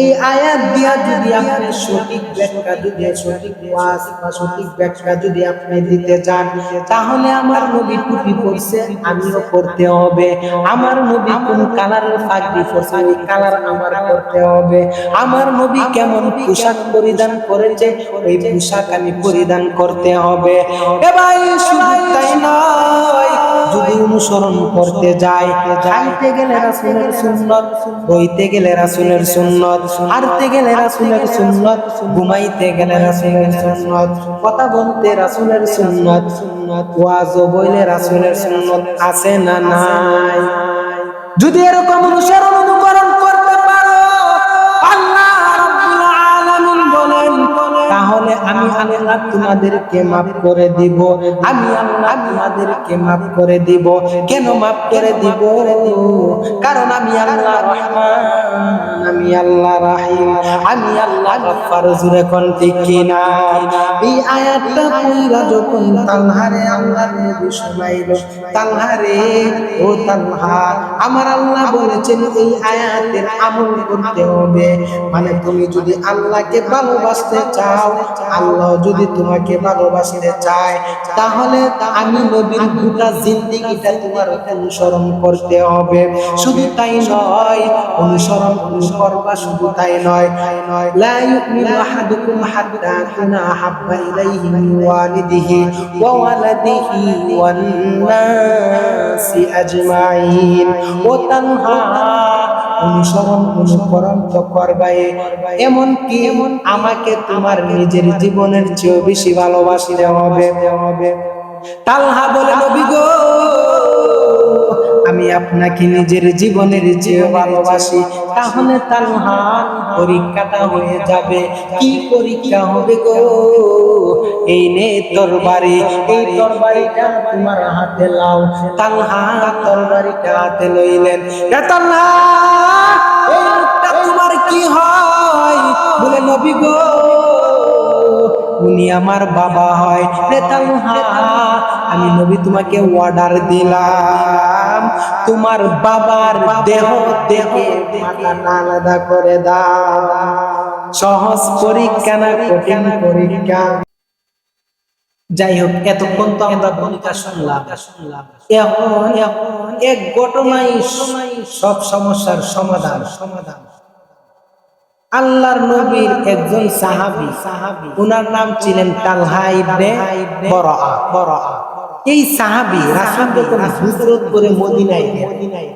এই আয়াত দিয়া যদি আপনি সঠিক ব্যাখ্যা যদি সঠিক ওয়াজ বা সঠিক ব্যাখ্যা যদি আপনি দিতে চান, তাহলে আমার নবী টুপি আমিও পড়তে হবে। আমার নবী কোন কালারের পাগড়ি কালার আমার করতে হবে। আমার নবী কেমন পোশাক পরিধান করেছে, ওই পোশাক আমি পরিধান করতে হবে। এ ভাই শুধু তাই নয় যদি অনুসরণ করতে যায়, খাইতে গেলে রাসুলের সুন্নত, বইতে গেলে রাসুলের সুন্নত হারতে গেলে রাসুলের সুন্নত, ঘুমাইতে গেলে রাসুলের সুন্নত, কথা বলতে রাসুলের সুন্নত সুন্নত ওয়াজ বইলে রাসুলের সুন্নত আছে না নাই? যদি এরকম অনুসরণ আমি আল্লাহ তোমাদেরকে মাফ করে দিব। আমি আল্লাহ তোমাদেরকে মাফ করে দিব। কেন মাফ করে দিব? কারণ আমি আল্লাহ রহমান। আমি আল্লাহ রাহিম। আমি আল্লাহ গফফার জুরে কোন ঠিক কিনা? এই আয়াতটা কইরা যখন তালহারে আল্লাহর নবী শোনাইল তালহারে ও তালহা আমার আল্লাহ বলেছেন, এই আয়াতের আমল করতে হবে। মানে তুমি যদি আল্লাহকে ভালোবাসতে চাও আল্লাহ যদি তোমাকে ভালোবাসতে চায়, তাহলে আমি নবীর গোটা জিন্দিগিটা তোমার অনুসরণ করতে হবে। শুধু তাই নয়, অনুসরণ করবা শুধু তাই নয়। লা ইউমিনু আহাদুকুম হাত্তা কুনা হাব্বা ইলাইহি মিন ওয়ালিদিহি ওয়া ওয়ালাদিহি ওয়ান নাসি ও তানহা অনুসরণ অনুকরণ তো করবাই। এমন কি আমাকে তোমার নিজের জীবনের চেয়েও বেশি ভালোবাসতে হবে হবে। তালহা বলে, নবী গো, আমি আপনাকে নিজের জীবনের চেয়ে ভালোবাসি। তাহলে তালহা পরীক্ষাটা হয়ে যাবে। কি পরীক্ষা হবে গো? এই নে তরবারি, এই তরবারিটা তোমার হাতে লাও তালহা তরবারিটা হাতে লইলেন। তালহা তোমার কি হয়? বলে, নবী গো, উনি আমার বাবা হয়। রে আমি নবী তোমাকে অর্ডার দিলাম। তোমার বাবার দেহ থেকে মাথাটা আলাদা করে দাও। সহজ পরীক্ষা না কঠিন পরীক্ষা। যাই হোক, এতক্ষণ তো আমরা ভূমিকা শুনলাম। এখন এখন এক ঘটনাই সব সমস্যার সমাধান। সমাধান আল্লাহর নবীর একজন সাহাবী সাহাবী ওনার নাম ছিলেন তালহা ইবনে বরআ বরআ। এই সাহাবী রাসূল যখন হিজরত করে মদিনায় মদিনায়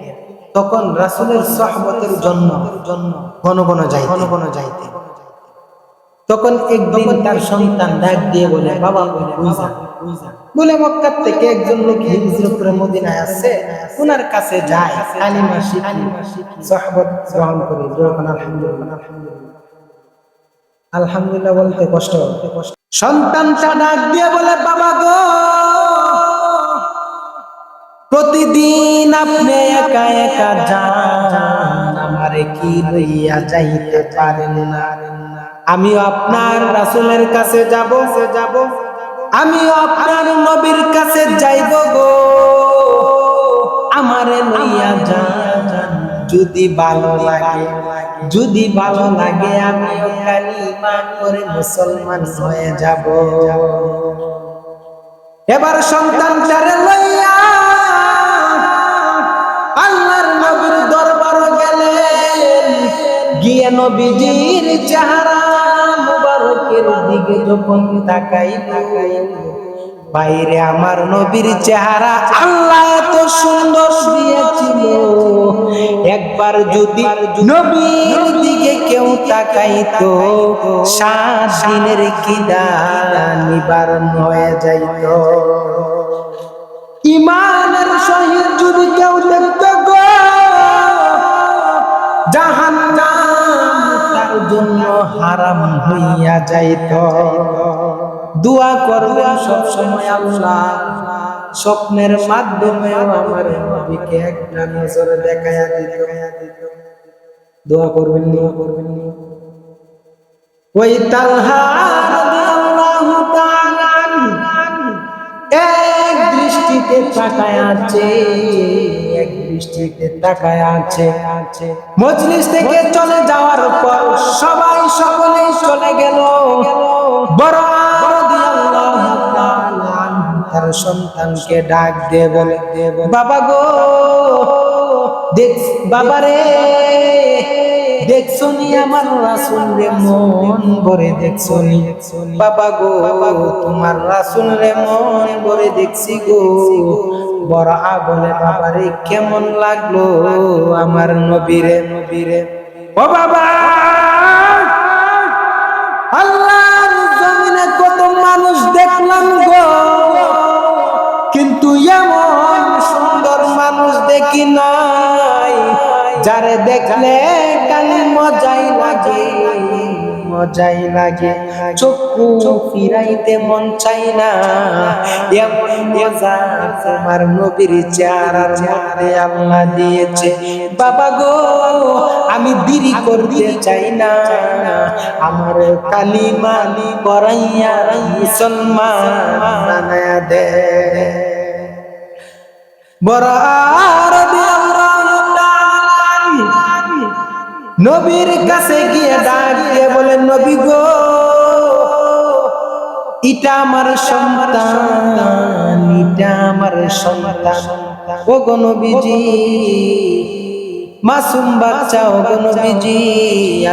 তখন রাসূলের সহবতের জন্য জন্য ঘন ঘন যাই ঘন ঘন যাইতে তখন একদিন তার সন্তান ডাক দিয়ে বলে বাবা বুঝা। বলে মক্কার থেকে একজন লোক হিজরত করে মদিনায় আসছে। ওনার কাছে যায় কালিমা শিখি সহবত গ্রহণ করে। যখন আলহামদুলিল্লাহ আলহামদুলিল্লাহ বলতে কষ্ট। কষ্ট। সন্তানটা ডাক দিয়ে বলে বাবা গো প্রতিদিন আপনি একা একা যান, আমারে কি লইয়া যাইতে পারেন না? আমিও আপনার রাসূলের কাছে যাব যাব আমিও আপনার নবীর কাছে যাইব গো। আমারে লইয়া যান, যদি ভালো লাগে, যদি ভালো লাগে আমিও কালিমা করে মুসলমান হয়ে যাব। এবার সন্তানটারে লইয়া নবীজির চেহারা মুবারকের দিকে যখন তাকাই তাকাই বাইরে আমার নবীর চেহারা আল্লাহ এত সুন্দর দিয়েছিল। একবার যদি নবীর দিকে কেউ তাকাইতো সাত দিনের কিদা নিবারণ হয়ে যাইত। ইমানের সহিত যদি কেউ দেখত তার জন্য হারাম হইয়া যাইত। দোয়া করবেন সব সময় আল্লাহ। স্বপ্নের মাধ্যমেও আমার নবীকে একটা নজরে দেখায়া দিত। দোয়া করবেন দোয়া করবেন ওই তালহা রাদিয়াল্লাহু তাআলা এক দৃষ্টিতে তাকায় আছে, এক দৃষ্টিতে তাকায় আছে। মজলিস থেকে চলে যাওয়ার পর সবাই সকলেই চলে গেল। বড় তার সন্তানকে ডাক দিয়ে বলে, বাবা গো, দেখ বাবা রে দেখছ নি আমার রাসুল রে মন ভরে দেখছ নি বাবা গো, তোমার রাসুল রে মন ভরে দেখছি গো। বড় বলে বাবা রে কেমন লাগল আমার নবীরে নবীরে। ও বাবা! আল্লাহর জমিনে কত মানুষ দেখলাম গো। কিন্তু এমন সুন্দর মানুষ দেখি নাই। যারে দেখলে মজাই লাগে, চক্ষু ফিরাইতে মন চাই না। তোমার নবীর চেহারার মধ্যে আল্লাহ দিয়েছে। বাবা গো, আমি দেরি করতে চাই না। আমার কালিমা পড়াইয়া মুসলমান বানায়া দে। বড় নবীর কাছে গিয়ে ডাক দিয়ে বলে, নবী গো ইটা আমার সন্তান ইটা আমার সন্তান। ও গো নবীজি, মাসুম বাচ্চা ও গো নবীজি,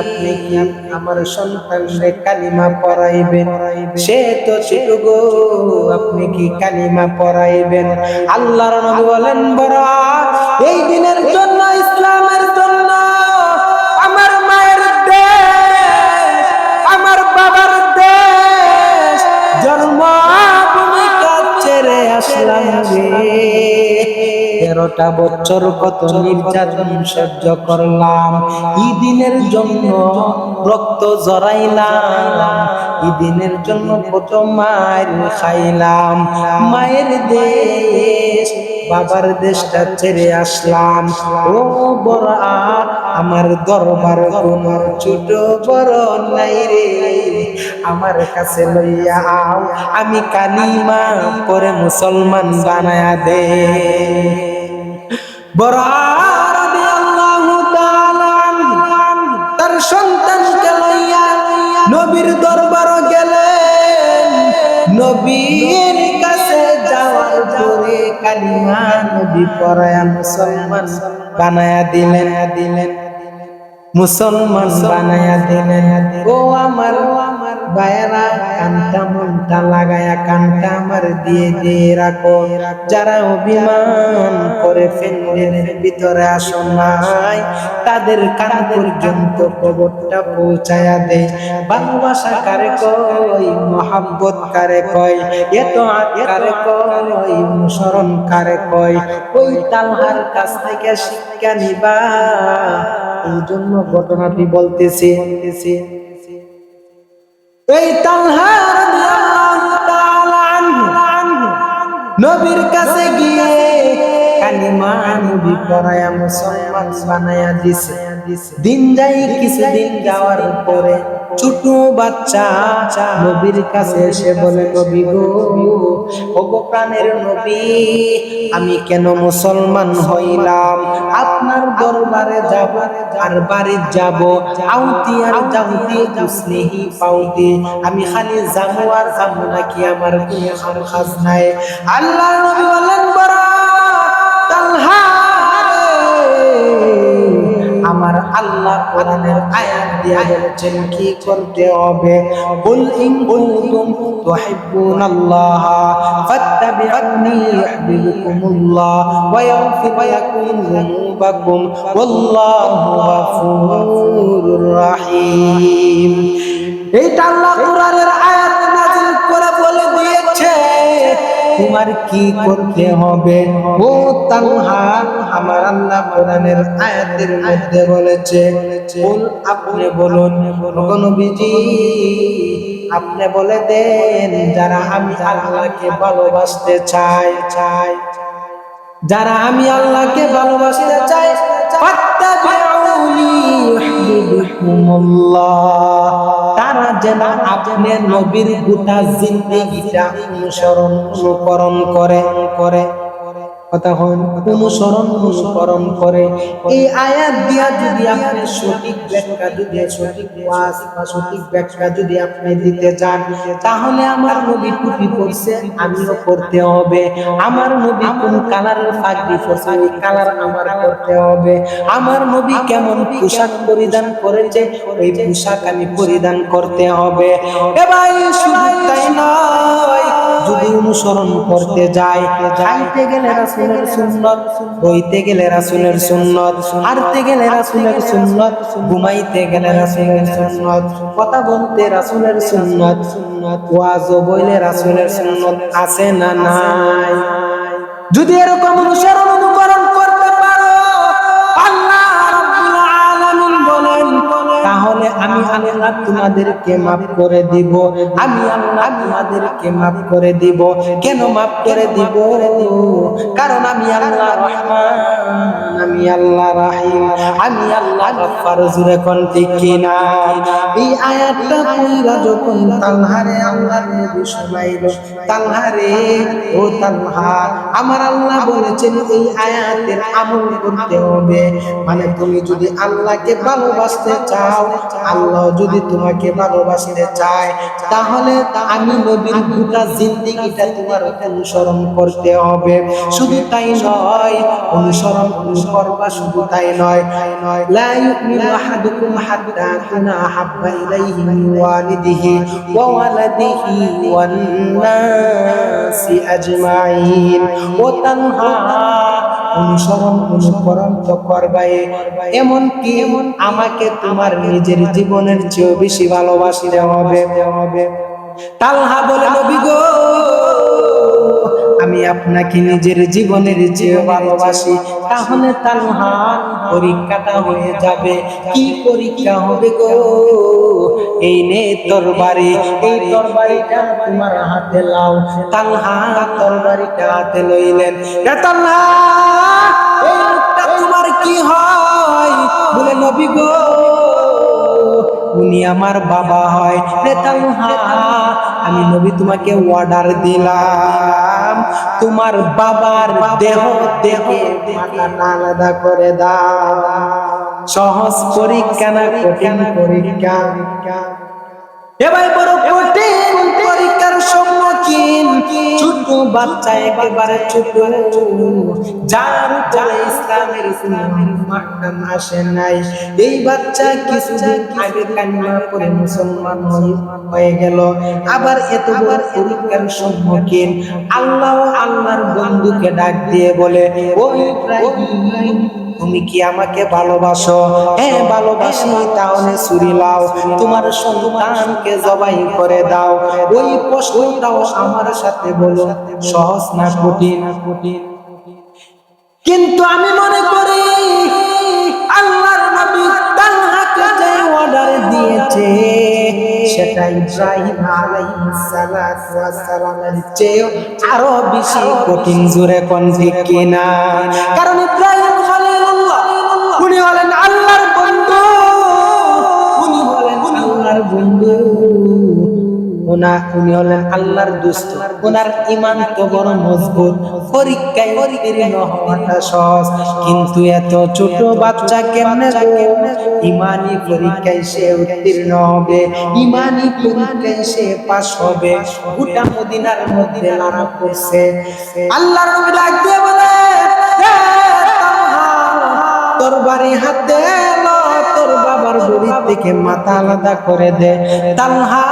আপনি কি আমার সন্তানরে কালিমা পড়াইবেন? সে তো ছোট গো, আপনি কি কালিমা পড়াইবেন? আল্লাহর নবী বলেন, বড়, এই দিনের জন্য তেরোটা বছর কত নির্যাতন সহ্য করলাম। দিনের জন্য রক্ত জড়াইলাম দিনের জন্য কত মায়ের খাইলাম। মায়ের দেশ, বাবার দেশটা ছেড়ে আসলাম। ও বড় আমার দরবার কোন ছোট বড় নাই রে। আমার কাছে লইয়া আও, আমি কালিমা করে মুসলমান বানায়া দে। বড় তার সন্তানকে লইয়া নবীর দরবার গেলেন। নবীর কাছে যাওয়ার পরে কালিমা নবী পড়ায়া মুসলমান বানায়া দিলেন দিলেন। মুসলমান বানায়া দিলেন। ও আমার আমার বায়রা কানটা মনটা লাগায়া কানটা আমার দিয়ে দিয়ে রাখো। যারা অভিমান করে ফেন্ডের ভিতরে আসো নাই, তাদের কান পর্যন্ত কবরটা পৌঁছায়া দে ভালোবাসা কারে কই মহাব্বত কারে কয় এত আত কারে কয়, অনুসরণ কারে কয়। ওই তালহার কাছ থেকে শিক্ষা নিবা। এই জন্য ঘটনাটি বলতেছে। এই তালহা নবীর কাছে গিয়ে কালিমা নবী পড়ায়া মুসলমান বানায়া দিছে। দিন যাই কিছুদিন যাওয়ার পরে ছোট বাচ্চা নবীর কাছে এসে বলে, নবী গো, ওগো প্রাণের নবী, আমি কেন মুসলমান হইলাম? আপনার দরবারে যাব আর বাড়ি যাব। আউতি আর যাউতি স্নেহি পাউতি। আমি খালি যাব আর যাব নাকি আমার কোনো খাজ নাই। আল্লাহ নবী বলেন বড় আমার আল্লাহ কোরআনের আয়াত দিয়া বলেছেন, কি করতে হবে? কুল ইন কুনতুম তুহিব্বুনাল্লাহ, ফাত্তাবিউনি ইউহিব্বুকুমুল্লাহ, ওয়া ইয়াগফির লাকুম যুনুবাকুম, ওয়াল্লাহু গফুরুর রাহিম. এইটা আল্লাহ কোরআনের আয়াত নাযিল করে বলে দিয়েছে। তোমার কি করতে হবে? ও তালহা আমার আল্লাহ কোরআনের আয়াতের মধ্যে বলেছে বল আপনি বলুন নবীজি, আপনি বলে দেন যারা আমি আল্লাহকে ভালোবাসতে চাই। চাই যারা আমি আল্লাহকে ভালোবাসতে চাই তারা যেন আপনি নবীর গোটা জিন্দেগিটা অনুসরণ, অনুকরণ করে করে করে। এই আয়াত যদি আপনি সঠিক আপনি দিতে চান, তাহলে আমার নবী পড়তে হবে। আমার কোন কালারের পাগড়ি পরছে কালার আমার করতে হবে। আমার নবী কেমন পোশাক পরিধান করেছে, ওই পোশাক আমি পরিধান করতে হবে। নয়। অনুসরণ করতে যায়। খাইতে গেলে রাসূলের সুন্নাত, বইতে গেলে রাসূলের সুন্নাত হারতে গেলে রাসূলের সুন্নাত, ঘুমাইতে গেলে রাসূলের সুন্নাত, কথা বলতে রাসূলের সুন্নাত সুন্নাত ওয়াজ বইলে রাসূলের সুন্নাত আছে না নাই? যদি এরকম অনুসরণ আমি আল্লাহ তোমাদেরকে মাফ করে দিব। আমি আল্লাহ তোমাদেরকে মাফ করে দিব। কেন মাফ করে দিব কারণ আমি আল্লাহ রহমান, আমি আল্লাহ রাহিম। আমি আল্লাহ গফফার জুরে কোন ঠিক এই আয়াতটা যখন তালহারে আল্লাহ তালহারে ও তালহা আমার আল্লাহ বলেছেন, এই আয়াতের আমল করতে হবে। মানে তুমি যদি আল্লাহকে ভালোবাসতে চাও, আল্লাহ যদি তোমাকে ভালোবাসতে চায়, তাহলে আমি নবীর গোটা জিন্দিগিটা তোমার অনুসরণ করতে হবে। শুধু তাই নয়, অনুসরণ করবা শুধু তাই নয় লা ইউমিনু আহাদুকুম হাত্তা কুনা হাব্বা ইলাইহি মিন ওয়ালিদিহি ওয়া ওয়ালাদিহি ওয়ান নাসি আজমাইন। ও তানহা, অনুসরণ অনুকরণ তো করবাই। এমন আমাকে তোমার নিজের জীবনের চেয়েও বেশি ভালোবাসতে হবে। হবে বলে আমি আপনাকে নিজের জীবনের চেয়ে ভালোবাসি। তাহলে তালহা পরীক্ষাটা হয়ে যাবে। কি পরীক্ষা হবে গো? এই নে তরবারি, এই তোমার হাতে লাও তালহা হাতে লইলেন। তালহা তোমার কি হয়? বলে, নবী গো, উনি আমার বাবা হয়। রে তালহা আমি নবী তোমাকে অর্ডার দিলাম। তোমার বাবার দেহ দেহ আলাদা করে দাও। সহজ পরীক্ষা না কঠিন পরীক্ষা। এবার বড় কঠিন পরীক্ষার সম্মুখীন ছোট বাচ্চা একেবারে ছোট যার উপরে ইসলামের মাট্টাম আসে নাই। এই বাচ্চা কিছুদিন আগে কান্না করে মুসলমান হয়ে- গেল। আবার এত বড় পরীক্ষার সম্মুখীন। আল্লাহ আল্লাহর বন্ধুকে ডাক দিয়ে বলে ও ইব্রাহিম তুমি কি আমাকে ভালোবাসো? হ্যাঁ ভালোবাসি, তাহলে ছুরি লাও। তোমার সন্তানকে জবাই করে দাও। ওই প্রশ্নটাও আমার সাথে বলো। সহজ না কঠিন? কঠিন কিন্তু আমি মনে করি, আল্লাহর নবী তালহাকে যে অর্ডার দিয়েছে সেটা ইব্রাহিম আলাইহিস সালাতু ওয়াস সালামের চেয়ে আরও বেশি কঠিন। জোরে কোন ঠিক কিনা? কারণ ইব্রাহিম বন্ধু, ওনা উনি হলেন আল্লাহর দুস্থ ওনার ইমান তো বড় মজবুত, পরীক্ষায় হওয়াটা সহজ। কিন্তু এত ছোট বাচ্চা কেমনে ইমানি পরীক্ষায় সে উত্তীর্ণ হবে ইমানি পরীক্ষায় সে পাস হবে। গোটা মদিনার মধ্যে লারা করছে আল্লাহর নবী দিয়ে বলে, "এ তোর হাতে থেকে মাথা আলাদা করে দে। তালহা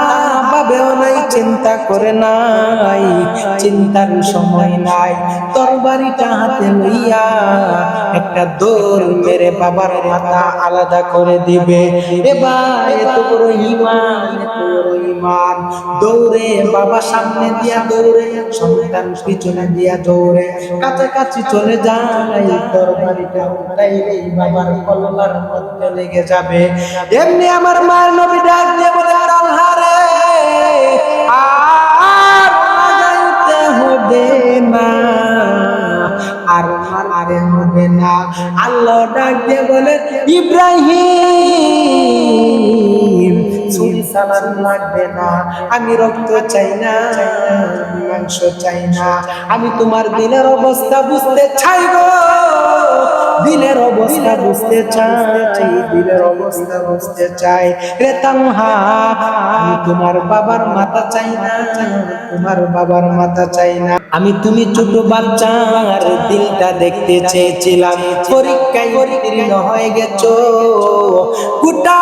ভাবেও নাই, চিন্তা করে নাই, চিন্তার সময় নাই। তোর বাড়িটা হাতে লইয়া একটা দৌড় মেরে বাবার মাথা আলাদা করে দিবে। দৌড়ে বাবা সামনে দিয়া দৌড়ে, সন্তান পিছনে দিয়া দৌড়ে। কাছাকাছি চলে যায় তোর বাড়িটা উঠাইলেই বাবার মধ্যে লেগে যাবে। এমনি আমার মায়ের নবী ডাক দিয়ে বলে আল্লাহ হবে না। আর আরে হবে না। আল্লাহ ডাক দিয়ে বলে, ইব্রাহিম ছুরি সালাদ লাগবে না। আমি রক্ত চাই না মাংস চাই না। আমি তোমার দিনের অবস্থা বুঝতে চাই দিলের অবস্থা বুঝতে চাই, দিলের অবস্থা বুঝতে চাই। রে তোমার বাবার মাথা চাই না তোমার বাবার মাথা চাই না। আমি তুমি ছোট বাচ্চার দিলটা দেখতে চেয়েছিলাম। পরীক্ষায় উত্তীর্ণ হয়ে গেছো। গোটা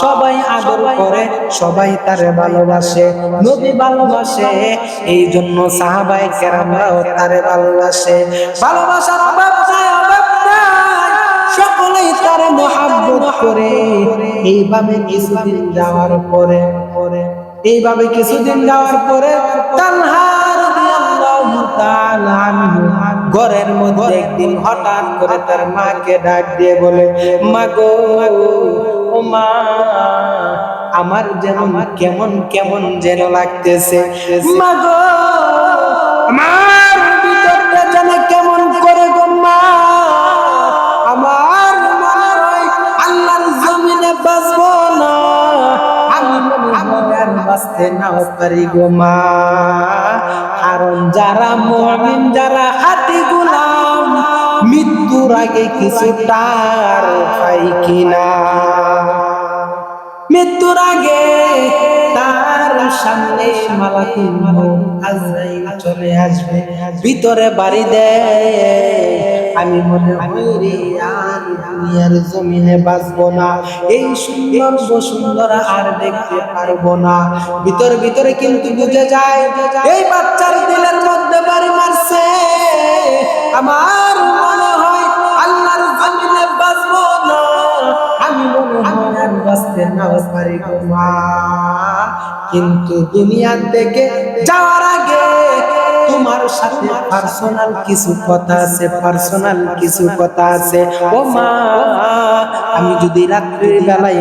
সবাই আদর করে সবাই তারে ভালোবাসে ভালোবাসে এই জন্য সাহাবাই কেরামরাও তারে ভালোবাসে। ভালোবাসার সকলেই তার মহাব্বত করে। এইভাবে কিছুদিন যাওয়ার পরে পরে এইভাবে কিছুদিন যাওয়ার পরে তানহা রাদিয়াল্লাহু তাআলা আনহু ঘরের মধ্যে একদিন হঠাৎ করে তার মাকে ডাক দিয়ে বলে, মা গো মা, আমার যেন কেমন কেমন যেন লাগতেছে। মা গো আমার পারি গো মা। কারণ যারা মুমিন, যারা হাতি গুলাম, মৃত্যুর আগে কিছু টার পাই কিনা? মৃত্যুর আগে তার সামনে মালাকুল মউত চলে আসবে, ভিতরে বাড়ি দেয়। আমি মনে হয় রে দুনিয়ার জমিনে বাঁচবো না। এই সুন্দর বসুন্ধরা আর দেখতে পারব না। ভিতর ভিতরে কিন্তু বুঝে যায়, এই বাচ্চার দিলের মধ্যে বাড়ি মারছে। আমার মনে হয় আল্লাহর জমিনে বাঁচবো না। আমি মনে হয় আর বাঁচতে নাও পারি মা কিন্তু দুনিয়ার থেকে যাওয়ার আগে তোমার সাথে পার্সোনাল কিছু কথা আছে পার্সোনাল কিছু কথা আছে। ও মা আমি যদি রাত্রির বেলায়